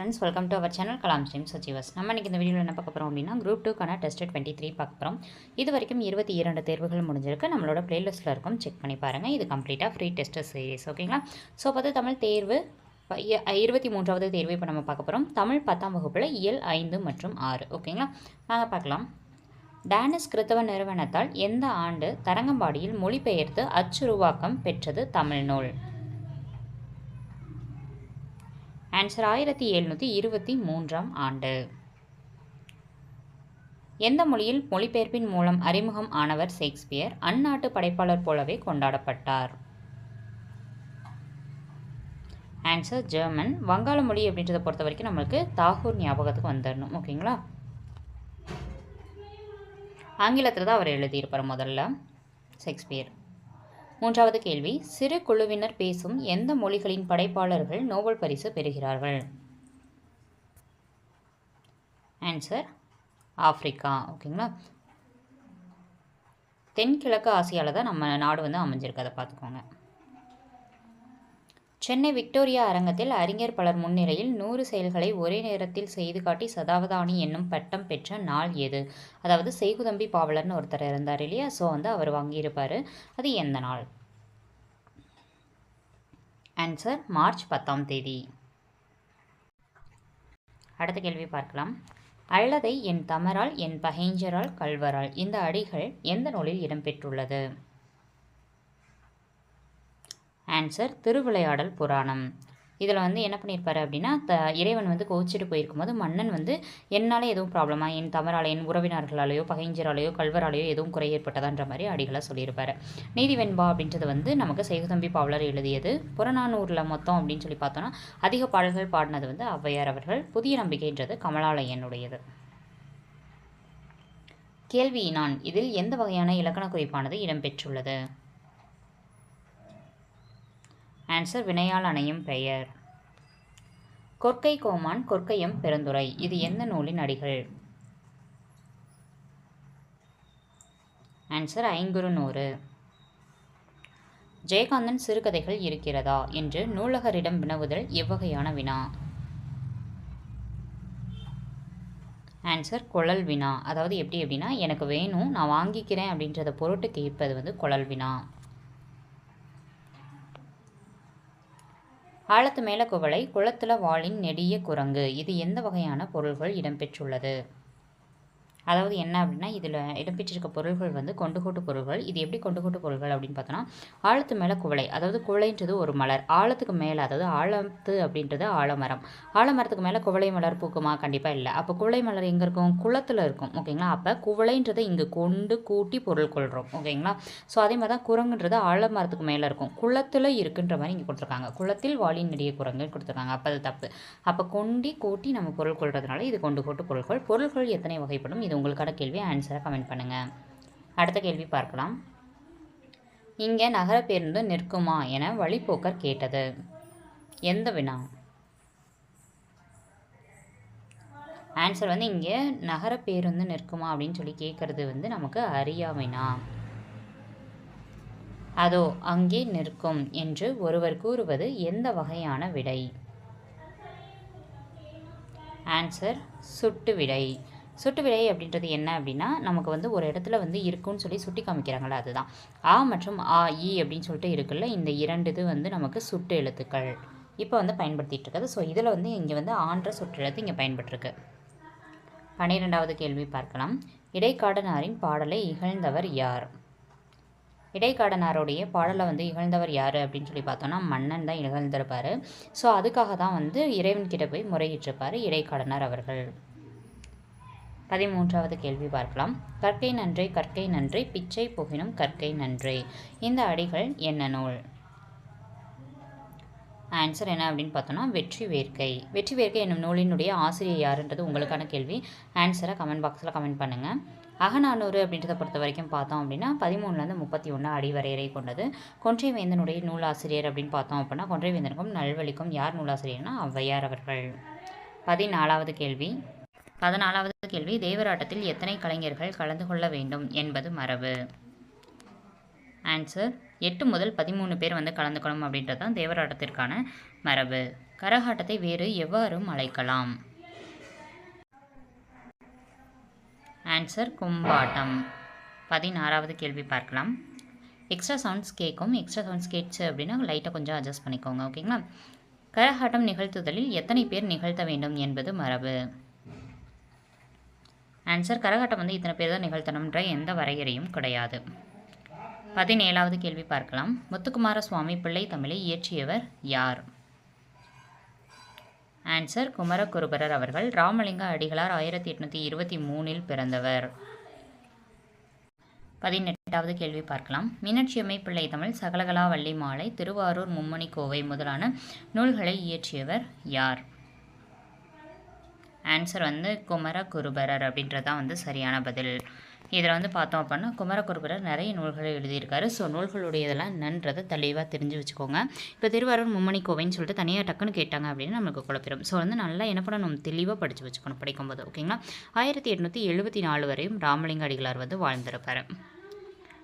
Friends welcome to our channel Kalam dream சச்சிவஸ் நம்ம இன்றைக்கி இந்த வீடியோவில் என்ன பார்க்க போகிறோம் அப்படின்னா குரூப் டூக்கான டெஸ்ட் டுவெண்ட்டி த்ரீ பார்க்க போகிறோம் இது வரைக்கும் இருபத்தி இரண்டு தேர்வுகள் முடிஞ்சிருக்கு. நம்மளோட பிளேலிஸ்ட்டில் இருக்கும். செக் பண்ணி பாருங்கள் இது கம்ப்ளீட்டாக ஃப்ரீ டெஸ்ட் சீரிஸ் ஓகேங்களா ஸோ பார்த்து தமிழ் தேர்வு இருபத்தி மூன்றாவது தேர்வு இப்போ நம்ம பார்க்க போகிறோம் தமிழ் பத்தாம் வகுப்பில் இயல் ஐந்து மற்றும் ஆறு ஓகேங்களா வாங்க பார்க்கலாம். டேனிஸ் கிறித்தவ நிறுவனத்தால் எந்த ஆண்டு தரங்கம்பாடியில் மொழிபெயர்த்து அச்சுருவாக்கம் பெற்றது தமிழ் நூல்? ஆன்சர் ஆயிரத்தி எழுநூற்றி இருபத்தி மூன்றாம் ஆண்டு. எந்த மொழியில் மொழிபெயர்ப்பின் மூலம் அறிமுகம் ஆனவர் ஷேக்ஸ்பியர்? அந்நாட்டு படைப்பாளர் போலவே கொண்டாடப்பட்டார். ஆன்சர் ஜெர்மன் வங்காள மொழி அப்படின்றத பொறுத்த வரைக்கும் நம்மளுக்கு தாகூர் ஞாபகத்துக்கு வந்துடணும். ஓகேங்களா? ஆங்கிலத்தில் தான் அவர் எழுதியிருப்பார் முதல்ல ஷேக்ஸ்பியர். மூன்றாவது கேள்வி சிறு குழுவினர் பேசும் எந்த மொழிகளின் படைப்பாளர்கள் நோபல் பரிசு பெறுகிறார்கள்? Answer Africa. ஓகேங்களா தென்கிழக்கு ஆசியாவில் தான் நம்ம நாடு வந்து அமைஞ்சிருக்கு. அதை பார்த்துக்கோங்க. சென்னை விக்டோரியா அரங்கத்தில் அறிஞர் பலர் முன்னிலையில் நூறு செயல்களை ஒரே நேரத்தில் செய்து காட்டி சதாவதானி என்னும் பட்டம் பெற்ற நாள் எது? அதாவது செய்குதம்பி பாவலர்னு ஒருத்தர் இருந்தார் இல்லையா? ஸோ வந்து அவர் வாங்கியிருப்பார். அது எந்த நாள்? ஆன்சர் மார்ச் பத்தாம் தேதி. அடுத்த கேள்வி பார்க்கலாம். அல்லதை என் தமரால் என் பகைஞ்சரால் கல்வரால் இந்த அடிகள் எந்த நூலில் இடம்பெற்றுள்ளது? ஆன்சர் திருவிளையாடல் புராணம். இதில் வந்து என்ன பண்ணியிருப்பாரு அப்படின்னா த இறைவன் வந்து கோச்சிட்டு போயிருக்கும்போது மன்னன் வந்து என்னால் எதுவும் ப்ராப்ளமா என் தவறால் என் உறவினர்களாலேயோ பகைஞ்சராலேயோ கல்வராலேயோ எதுவும் குறை ஏற்பட்டதான்ற மாதிரி அடிகளை சொல்லியிருப்பார். நீதி வெண்பா அப்படின்றது வந்து நமக்கு செய்குதம்பி பாவலர் எழுதியது. புறநானூரில் மொத்தம் அப்படின்னு சொல்லி பார்த்தோன்னா அதிக பாடல்கள் பாடினது வந்து ஔவையார் அவர்கள். புதிய நம்பிக்கைன்றது கமலாலயனுடையது. கேள்வி நான் இதில் எந்த வகையான இலக்கண குறிப்பானது இடம்பெற்றுள்ளது ஆன்சர் வினையால் அணையும் பெயர். கொற்கை கோமான் கொற்கையம் பெருந்துரை இது எந்த நூலின் அடிகள்? ஆன்சர் ஐங்குறு நூறு. ஜெயகாந்தன் சிறுகதைகள் இருக்கிறதா? என்று நூலகரிடம் வினவுதல் எவ்வகையான வினா? ஆன்சர் குழல் வினா. அதாவது எப்படி அப்படின்னா எனக்கு வேணும் நான் வாங்கிக்கிறேன் அப்படின்றத பொருட்டு கேட்பது வந்து குழல் வினா. ஆழத்து மேல குவளை குளத்துல வாளின் நெடிய குரங்கு. இது எந்த வகையான பொருள்கள் இடம்பெற்றுள்ளது? அதாவது என்ன அப்படின்னா இதில் இடம்பெற்றிருக்க பொருள்கள் வந்து கொண்டுகோட்டு பொருள்கள். இது எப்படி கொண்டுகோட்டு பொருள்கள் அப்படின்னு பார்த்தோன்னா ஆழத்து மேலே குவளை. அதாவது குவளைன்றது ஒரு மலர். ஆழத்துக்கு மேலே அதாவது ஆழத்து அப்படின்றது ஆலமரம். ஆலமரத்துக்கு மேலே குவளை மலர் பூக்குமா? கண்டிப்பாக இல்லை. அப்போ குவளை மலர் எங்கே இருக்கும்? குளத்தில் இருக்கும். ஓகேங்களா? அப்போ குவளைன்றதை இங்கே கொண்டு கூட்டி பொருள் கொள்கிறோம் ஓகேங்களா? ஸோ அதே மாதிரி தான் குரங்குன்றது ஆலமரத்துக்கு மேலே இருக்கும். குளத்தில் இருக்குன்ற மாதிரி இங்கே கொடுத்துருக்காங்க. குளத்தில் வாலின் நெடிய குரங்குன்னு கொடுத்துருக்காங்க. அப்போ அது தப்பு. அப்போ கொண்டி கூட்டி நம்ம பொருள் கொள்றதுனால இது கொண்டு கூட்டு பொருட்கள் பொருள்கள் எத்தனை வகைப்படும்? இது உங்களுக்கான கேள்வி ஆன்சரை கமெண்ட் பண்ணுங்கள் அடுத்த கேள்வி பார்க்கலாம். இங்கே நகர பேருந்து நிற்குமா என வழிப்போக்கர் கேட்டது. எந்த வினா? ஆன்சர் வந்து இங்கே நகர பேருந்து நிற்குமா அப்படின்னு சொல்லி கேட்குறது வந்து நமக்கு அறியாமைனா அதோ அங்கே நிற்கும் என்று ஒருவர் கூறுவது எந்த வகையான விடை? ஆன்சர் சுட்டு விடை. சுட்டு விலை அப்படின்றது என்ன அப்படின்னா நமக்கு வந்து ஒரு இடத்துல வந்து இருக்குன்னு சொல்லி சுட்டி காமிக்கிறாங்களா அதுதான். ஆ மற்றும் ஆ இ அப்படின்னு சொல்லிட்டு இருக்குல்ல இந்த இரண்டு இது வந்து நமக்கு சுட்டு எழுத்துக்கள். இப்போ வந்து பயன்படுத்திகிட்டு இருக்குது. ஸோ இதில் வந்து இங்கே வந்து ஆன்ற சுற்று எழுத்து இங்கே பயன்பட்டிருக்கு. பன்னிரெண்டாவது கேள்வி பார்க்கலாம். இடைக்காடனாரின் பாடலை இகழ்ந்தவர் யார்? இடைக்காடனாருடைய பாடலை வந்து இகழ்ந்தவர் யார் அப்படின்னு சொல்லி பார்த்தோன்னா மன்னன் தான் இகழ்ந்திருப்பார். ஸோ அதுக்காக தான் வந்து இறைவன்கிட்ட போய் முறையிட்டிருப்பார் இடைக்காடனார் அவர்கள். பதிமூன்றாவது கேள்வி பார்க்கலாம். கற்கை நன்றே கற்கை நன்றே பிச்சை புகினும் கற்கை நன்றை. இந்த அடிகள் என்ன நூல்? ஆன்சர் என்ன அப்படின்னு பார்த்தோன்னா வெற்றி வேர்க்கை. வெற்றி வேர்க்கை என்னும் நூலினுடைய ஆசிரியர் யாருன்றது உங்களுக்கான கேள்வி. ஆன்சரை கமெண்ட் பாக்ஸில் கமெண்ட் பண்ணுங்கள் அகநானூறு அப்படின்றத பொறுத்த வரைக்கும் பார்த்தோம் அப்படின்னா பதிமூணுலேருந்து முப்பத்தி ஒன்று அடி வரையறை கொண்டது. கொன்றை வேந்தனுடைய நூலாசிரியர் அப்படின்னு பார்த்தோம் அப்படின்னா கொன்றை வேந்தனுக்கும் நல்வழிக்கும் யார் நூலாசிரியர்னா ஔவையார் அவர்கள். பதினாலாவது கேள்வி. பதினாலாவது கேள்வி தேவராட்டத்தில் எத்தனை கலைஞர்கள் கலந்து கொள்ள வேண்டும் என்பது மரபு. ஆன்சர் எட்டு முதல் பதிமூணு பேர் வந்து கலந்துக்கணும் அப்படின்றது தான் தேவராட்டத்திற்கான மரபு. கரகாட்டத்தை வேறு எவ்வாறும் அழைக்கலாம்? ஆன்சர் கும்பாட்டம். பதினாறாவது கேள்வி பார்க்கலாம். எக்ஸ்ட்ரா சவுண்ட்ஸ் கேட்கும் எக்ஸ்ட்ரா சவுண்ட்ஸ் கேட்ச்சு அப்படின்னா லைட்டை கொஞ்சம் அட்ஜஸ்ட் பண்ணிக்கோங்க ஓகேங்களா கரகாட்டம் நிகழ்த்துதலில் எத்தனை பேர் நிகழ்த்த வேண்டும் என்பது மரபு. ஆன்சர் கரகாட்டம் வந்து இத்தனை பேர் தான் நிகழ்த்தணுன்ற எந்த வரையறையும் கிடையாது. பதினேழாவது கேள்வி பார்க்கலாம். முத்துக்குமார சுவாமி பிள்ளை தமிழை இயற்றியவர் யார்? ஆன்சர் குமரகுருபரர் அவர்கள் ராமலிங்க அடிகளார் ஆயிரத்தி எட்நூற்றி இருபத்தி மூணில் பிறந்தவர். பதினெட்டாவது கேள்வி பார்க்கலாம். மீனாட்சியம்மை பிள்ளை தமிழ் சகலகலா வள்ளி மாலை திருவாரூர் மும்மணி கோவை முதலான நூல்களை இயற்றியவர் யார்? ஆன்சர் வந்து குமர குருபரர் அப்படின்றது தான் வந்து சரியான பதில். இதில் வந்து பார்த்தோம் அப்படின்னா குமரகுருபரர் நிறைய நூல்களை எழுதியிருக்காரு. ஸோ நூல்களுடைய இதெல்லாம் நன்றதை தெளிவாக தெரிஞ்சு வச்சுக்கோங்க. இப்போ திருவாரூர் மும்மணி கோவைன்னு சொல்லிட்டு தனியாக டக்குன்னு கேட்டாங்க அப்படின்னு நமக்கு குழப்பிடும் ஸோ வந்து நல்லா என்ன பண்ணணும்? தெளிவாக படித்து வச்சுக்கணும் படிக்கும்போது ஓகேங்களா ஆயிரத்தி எட்நூற்றி எழுபத்தி நாலு வரையும் ராமலிங்க அடிகளார் வந்து வாழ்ந்திருப்பார்.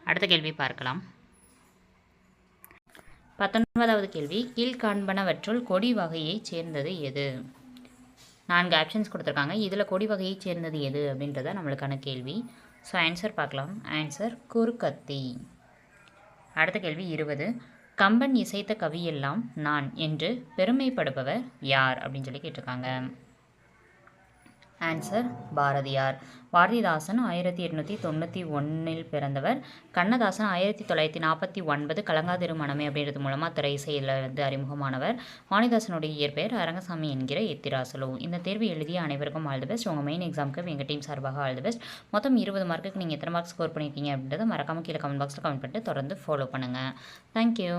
அடுத்த கேள்வி பார்க்கலாம். பத்தொன்பதாவது கேள்வி கீழ்காண்பனவற்றுள் கொடி வகையைச் சேர்ந்தது எது? நான்கு ஆப்ஷன்ஸ் கொடுத்துருக்காங்க. இதில் கொடி வகையைச் சேர்ந்தது எது அப்படின்றத நம்மளுக்கான கேள்வி. ஸோ ஆன்சர் பார்க்கலாம். ஆன்சர் குறுக்கத்தி. அடுத்த கேள்வி இருபது. கம்பன் இசைத்த கவியெல்லாம் நான் என்று பெருமைப்படுபவர் யார் அப்படின்னு சொல்லி கேட்டிருக்காங்க. ஆன்சர் பாரதியார். பாரதிதாசன் ஆயிரத்தி எட்நூற்றி தொண்ணூற்றி ஒன்றில் பிறந்தவர். கண்ணதாசன் ஆயிரத்தி தொள்ளாயிரத்தி நாற்பத்தி ஒன்பது கலங்காதிரு மனமே அப்படின்றது மூலமாக திரை இசையில் வந்து அறிமுகமானவர். வாணிதாசனுடைய இயற்பெயர் அரங்கசாமி என்கிற எத்திராசலு. இந்த தேர்வு எழுதிய அனைவருக்கும் ஆல் தி பெஸ்ட். உங்கள் மெயின் எக்ஸாமுக்கு எங்கள் டீம் சார்பாக ஆல் தி பெஸ்ட். மொத்தம் இருபது மார்க்குக்கு நீங்கள் எத்தனை மார்க் ஸ்கோர் பண்ணியிருக்கீங்க அப்படின்றத மறக்காமல் கீழே கமெண்ட் பாக்ஸில் கமெண்ட் பண்ணிட்டு தொடர்ந்து ஃபாலோ பண்ணுங்கள் தேங்க்யூ